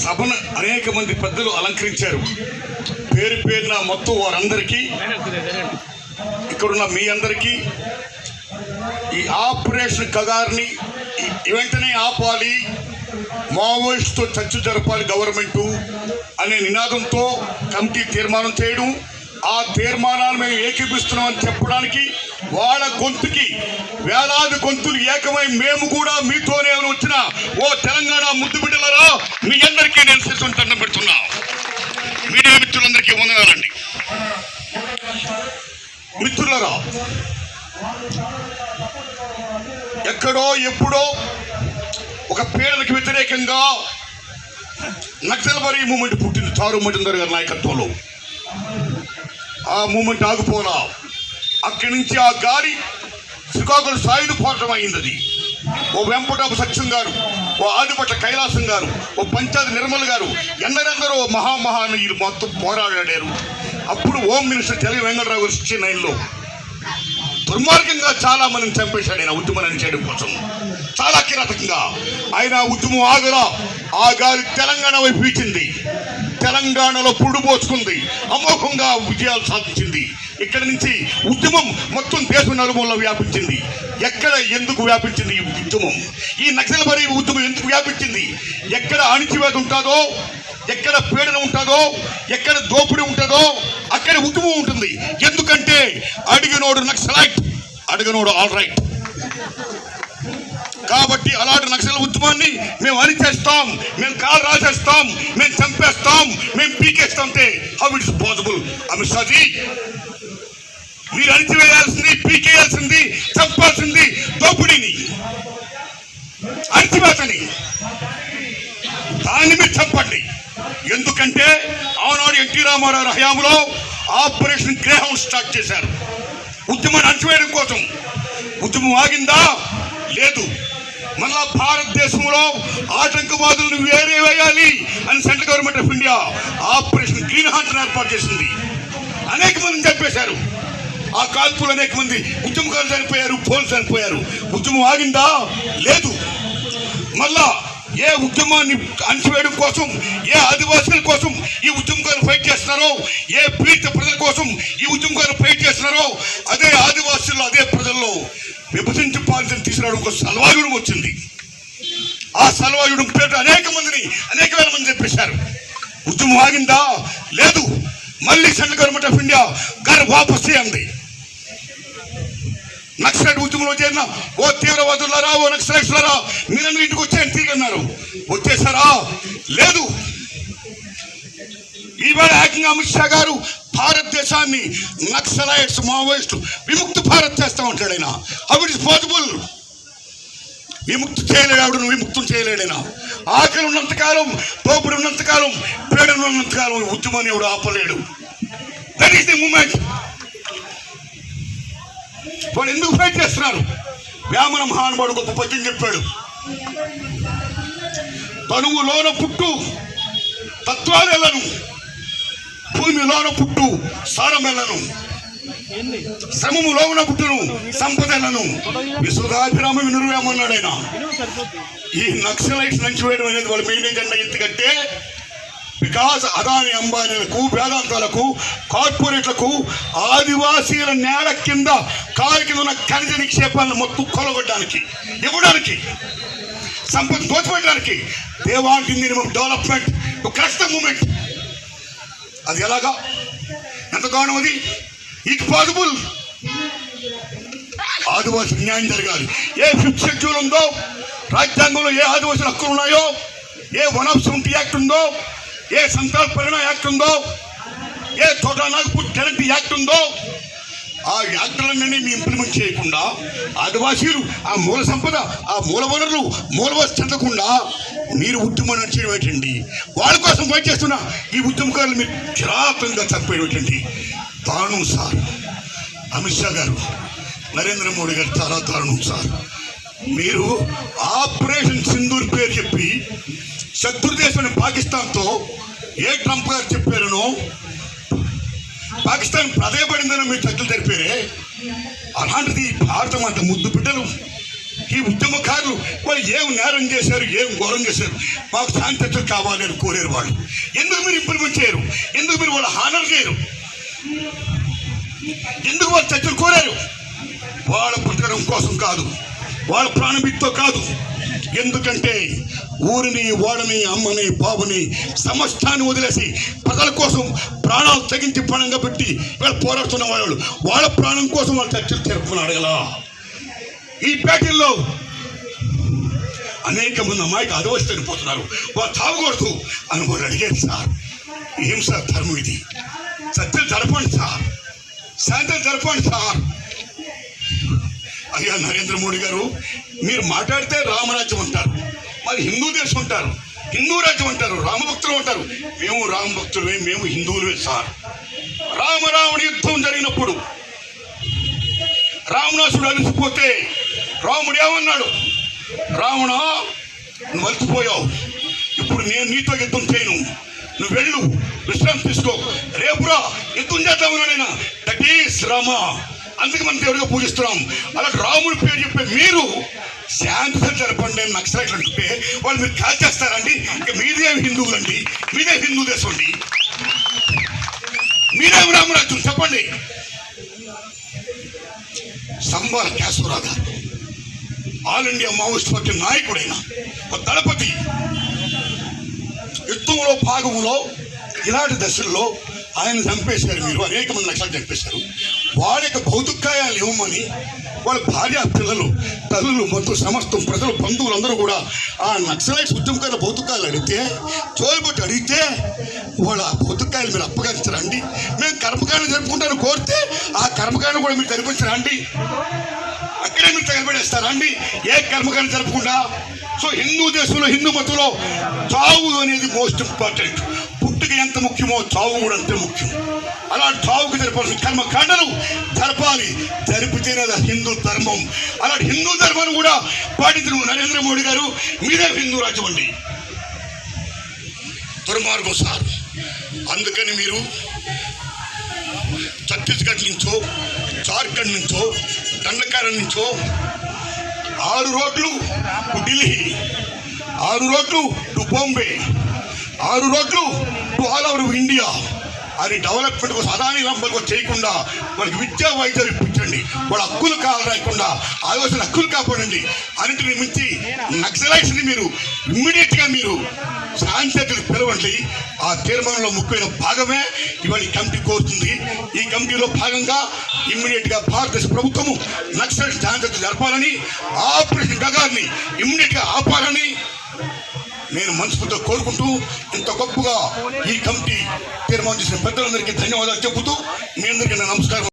సభను అనేక మంది పెద్దలు అలంకరించారు. పేరు పేరున మొత్తం వారందరికీ ఇక్కడున్న మీ అందరికీ ఈ ఆపరేషన్ కగారిని వెంటనే ఆపాలి. మావోయిస్ట్తో చర్చ జరపాలి గవర్నమెంటు అనే నినాదంతో కమిటీ తీర్మానం చేయడం. ఆ తీర్మానాన్ని మేము ఏకీపిస్తున్నామని చెప్పడానికి వాళ్ళ గొంతుకి వేలాది గొంతులు ఏకమై మేము కూడా మీతోనే వచ్చిన ఓ తెలంగాణ ముద్దు బిడ్డలరా మీ అందరికీ నేను శిశువుని దండం పెడుతున్నా. మీడియా మిత్రులందరికీ వందనాలండి. మిత్రులరా ఎక్కడో ఎప్పుడో ఒక పేదలకు వ్యతిరేకంగా నక్సల్బరీ మూమెంట్ పుట్టింది చారు మజుందర్ గారి నాయకత్వంలో. ఆ మూమెంట్ ఆగిపోలా. అక్కడి నుంచి ఆ గాలి శ్రీకాకుళం సాయుధ పోరాటం అయింది అది ఓ వెంపటాపు సత్యం గారు ఓ ఆదిపట్ల కైలాసం గారు ఓ పంచాయతీ నిర్మల్ గారు ఎందరెందరో మహామహానీయులు మొత్తం పోరాడారు అప్పుడు హోమ్ మినిస్టర్ తెలి వెంకటరావు గారు సిక్స్టీ నైన్లో దుర్మార్గంగా చాలా మందిని చంపేశాడు ఆయన ఉద్యమం చేయడం కోసం. చాలా కిరాతకంగా. ఆయన ఉద్యమం ఆగరా. ఆ గాలి తెలంగాణ వైపు వీచింది. తెలంగాణలో పురుడు పోసుకుంది. అమోఘంగా విజయాలు సాధించింది. ఇక్కడ నుంచి ఉద్యమం మొత్తం దేశం నలుమూలలో వ్యాపించింది. ఎక్కడ ఎందుకు వ్యాపించింది ఈ ఉద్యమం? ఈ నక్సల్బరీ ఉద్యమం ఎందుకు వ్యాపించింది? ఎక్కడ అణిచివేత ఉంటుందో ఎక్కడ పీడన ఉంటుందో ఎక్కడ దోపిడీ ఉంటుందో అక్కడ ఉద్యమం ఉంటుంది. ఎందుకంటే అడిగినోడు నక్సలైట్ అడిగినోడు ఆల్ రైట్. కాబట్టి అలాంటి నక్సల ఉద్యమాన్ని మేము అణిచేస్తాం మేము కాలు రాసేస్తాం మేము చంపేస్తాం మేము పీకేస్తాం అంటే how it's possible Amit Shahji మీరు అణిచివేయాల్సింది పీకేయాల్సింది చంపాల్సింది దోపిడీని. అణిచివేతని. దాన్ని మీరు చంపండి. ఎందుకంటే ఆనాడు ఎన్టీ రామారావు హయాంలో ఆపరేషన్ గ్రేహం స్టార్ట్ చేశారు. ఉద్యమాన్ని అణచివేయడం కోసం. ఉద్యమం ఆగిందా? లేదు. మళ్ళా భారతదేశంలో ఆటంకవాదులను వేరే వేయాలి అని central government of India operation green hunt ఏర్పాటు చేసింది. అనేక మంది చంపేశారు. ఆ కాల్పులు అనేక మంది ఉద్యమకారులు చనిపోయారు పోలు చనిపోయారు. ఉద్యమం ఆగిందా? లేదు. మళ్ళా ఏ ఉద్యమాన్ని అణచివేయడం కోసం ఏ ఆదివాసుల కోసం ఈ ఉద్యమకారులు ఫైట్ చేస్తున్నారో ఏ పీడిత ప్రజల కోసం ఈ ఉద్యమకారులు ఫైట్ చేస్తున్నారో అదే ఆదివాసుల్లో అదే ప్రజల్లో విభజించి పాలన తీసుకురావడం కోసం సల్వాయుడు వచ్చింది. ఆ సల్వాయుడు పేరు అనేక మందిని అనేక వేల మంది చెప్పేశారు ఉద్యమం ఆగిందా? లేదు. మళ్ళీ సెంట్రల్ గవర్నమెంట్ ఆఫ్ ఇండియా గారు వాపస్ చేయండి నక్సలైట్ ఉద్యమంలో చేరినాం. ఓ తీవ్రవాదులారా ఓ నక్సలైట్లరా మీరందరూ ఇంటికి వచ్చాయని తిరిగి అన్నారు వచ్చేసారా? లేదు. ఈవేళ ఏకంగా అమిత్ షా గారు భారతదేశాన్ని నక్సలైట్స్ మావోయిస్టు విముక్తి భారత్ చేస్తా ఉంటాడు ఆయన. How it is possible? విముక్తి చేయలేడు ఆవిడను విముక్తం చేయలేడైనా ఆకలి ఉన్నంతకాలం తోపుడు ఉన్నంతకాలం పీడన ఉన్నంతకాలం ఉద్యమాన్ని ఎవడు ఆపలేడు. దట్ ఈస్ ది మూమెంట్ వాళ్ళు ఎందుకు ఫైట్ చేస్తున్నారు? వేమన మహానుభావుడు గొప్ప పద్యం చెప్పాడు. తనువులోన పుట్టు తత్వాలెలను భూమిలోన పుట్టు సారమెలను శ్రమములోన పుట్టును సంపదలను విశ్వదాభిరామ వినురువేమన్నాడు ఆయన. ఈ నక్సలైట్స్ నుంచి వేయడం అనేది వాళ్ళ మెయిన్ ఎజెండా ఎందుకంటే బికాస్ అదాని అంబానీలకు వేదాంతాలకు కార్పొరేట్లకు ఆదివాసీల నేల కింద కాలు కింద ఉన్న ఖనిజ నిక్షేపాలను మొత్తం కొలగొట్టడానికి ఇవ్వడానికి సంపద దోచిపెట్టడానికి they want minimum development correct moment. అది ఎలాగా? ఎంత దారుణం అది? It possible? ఆదివాసి న్యాయం జరగాలి. ఏ ఫిఫ్త్ షెడ్యూల్ ఉందో రాజ్యాంగంలో ఏ ఆదివాసుల హక్కులు ఉన్నాయో ఏ వన్ ఆఫ్ సెవెంటీ యాక్ట్ ఉందో ఏ సంతాల్ పరిణ యాక్ట్ ఉందో ఏ తోట నాగపూర్ టెనెంట్ యాక్ట్ ఉందో ఆ యాక్టులన్నీ మీ ఇంప్లిమెంట్ చేయకుండా ఆదివాసీలు ఆ మూల సంపద ఆ మూల వనరులు మూలవస్తు చెందకుండా మీరు ఉద్యమం నడిచేయడం ఏంటండి వాళ్ళ కోసం ఫైట్ చేస్తున్న ఈ ఉద్యమకారులు మీరు చిరాకంగా చంపేయడం ఏంటండి దారుణం సార్. అమిత్ షా గారు నరేంద్ర మోడీ గారు చాలా దారుణం సార్. మీరు ఆపరేషన్ సింధూర్ పేరు చెప్పి శత్రు దేశం పాకిస్తాన్తో ఏ ట్రంప్ గారు చెప్పారనో పాకిస్తాన్ ప్రదయపడిందని మీరు చర్చలు జరిపారే. అలాంటిది భారతం అంత ముద్దు బిడ్డలు. ఈ ఉద్యమకారులు వాళ్ళు ఏం నేరం చేశారు ఏం ఘోరం చేశారు? మాకు శాంతిత్వం కావాలి అని కోరారు వాళ్ళు. ఎందుకు మీరు ఇంప్లిమెంట్ చేయరు? ఎందుకు మీరు వాళ్ళు హానర్ చేయరు? ఎందుకు వాళ్ళు చర్చలు కోరారు? వాళ్ళ పుట్టడం కోసం కాదు. వాళ్ళ ప్రాణమితో కాదు. ఎందుకంటే ఊరిని ఓడని అమ్మని బాబుని సమస్తాన్ని వదిలేసి ప్రజల కోసం ప్రాణాలు తగ్గించి పణంగా పెట్టి వీళ్ళు పోరాడుతున్న వాళ్ళు వాళ్ళ ప్రాణం కోసం వాళ్ళు చర్చలు జరుపుకుని కదా ఈ పేటల్లో అనేక మంది అమ్మాయికి అదవస్థ చనిపోతున్నారు వాళ్ళు తాగకూడదు అని వాళ్ళు అడిగారు సార్. ఏం సార్ ధర్మం ఇది? సత్యం జరపండి సార్. శాంతం జరపండి సార్. అయ్యా నరేంద్ర మోడీ గారు మీరు మాట్లాడితే రామరాజ్యం అంటారు. మరి హిందూ దేశం అంటారు హిందూ రాజ్యం అంటారు రామభక్తులు అంటారు. మేము రామభక్తులమే మేము హిందువులమే సార్. రామరావణ యుద్ధం జరిగినప్పుడు రావణాసుడు అలిసిపోతే రాముడు ఏమన్నాడు? రావణ నువ్వు అలిసిపోయావు. ఇప్పుడు నేను నీతో యుద్ధం చేయను. నువ్వు వెళ్ళు విశ్రాంతి తీసుకో. రేపురా యుద్ధం చేద్దామన్నా దట్ ఈస్ రామా అందుకే మనం దేవుడిగా పూజిస్తున్నాం. అలా రాముడి పేరు చెప్పే మీరు శాంతితో జరపండి నక్సలైట్లు అంటే వాళ్ళు మీరు కాల్ చేస్తారండి. ఇంకా మీదే హిందువులండి మీదే హిందూ దేశం అండి. మీరేం రామరాజ్యం చెప్పండి. Sambala Keshavarao all India Maoist party నాయకుడైన ఒక దళపతి యుద్ధంలో భాగంలో ఇలాంటి దశల్లో ఆయన చంపేశారు మీరు అనేక మంది లక్షలు చంపేశారు. వాళ్ళ యొక్క భౌతికాయాలు ఇవ్వమని వాళ్ళ భార్య పిల్లలు తల్లులు మొత్తం సమస్తం ప్రజలు బంధువులు అందరూ కూడా ఆ నక్సలైట్స్ ఉద్యమకాల భౌతికాలు అడిగితే చోలుబట్టి అడిగితే వాళ్ళ భౌతికాయలు మీరు అప్పగించరండి మేము కర్మకాండ జరుపుకుంటాను కోరితే ఆ కర్మకాండ కూడా మీరు జరిపించరండి అక్కడే మీరు తగలబడేస్తారా అండి? ఏ కర్మకాండ జరపకుండా? సో హిందూ దేశంలో హిందూ మతంలో చావు అనేది మోస్ట్ ఇంపార్టెంట్. పుట్టుక ఎంత ముఖ్యమో చావు కూడా అంతే ముఖ్యం. అలా చావుకు జరపాల్సిన కర్మకాండలు జరపాలి. జరిపితేనే అది హిందూ ధర్మం. అలాంటి హిందూ ధర్మాన్ని కూడా పాటించిన నరేంద్ర మోడీ గారు మీరే హిందూ రాజ్యం అండి. దుర్మార్గం సార్. అందుకని మీరు ఛత్తీస్గఢ్ నుంచో జార్ఖండ్ నుంచో దండకారం నుంచో ఆరు రోడ్లు ఢిల్లీ ఆరు రోడ్లు టు బాంబే ఆరు రోడ్లు టు ఆల్ ఓవర్ ఇండియా. అది డెవలప్మెంట్ కోసం అదాని నంబర్ చేయకుండా మనకి విద్యా వైద్యం ఇప్పించండి. వాళ్ళ హక్కులు కావాలకుండా ఆలోచన హక్కులు కాపాడండి. అన్నింటిని మించి నక్సలైట్స్ని మీరు ఇమ్మీడియట్గా మీరు శాంతియుతకు పిలవండి ఆ తీర్మానంలో ముఖ్యమైన భాగమే ఇవాళ ఈ కమిటీ కోరుతుంది. ఈ కమిటీలో భాగంగా ఇమ్మీడియట్గా భారతదేశ ప్రభుత్వము నక్సలైట్ శాంతి జరపాలని ఆపరేషన్ గగాన్ని ఇమ్మీడియట్గా ఆపాలని నేను మనస్ఫూర్తిగా కోరుకుంటూ ఇంత గొప్పగా ఈ కమిటీ తీర్మానం చేసిన పెద్దలందరికీ ధన్యవాదాలు చెబుతూ మీ అందరికీ నా నమస్కారం.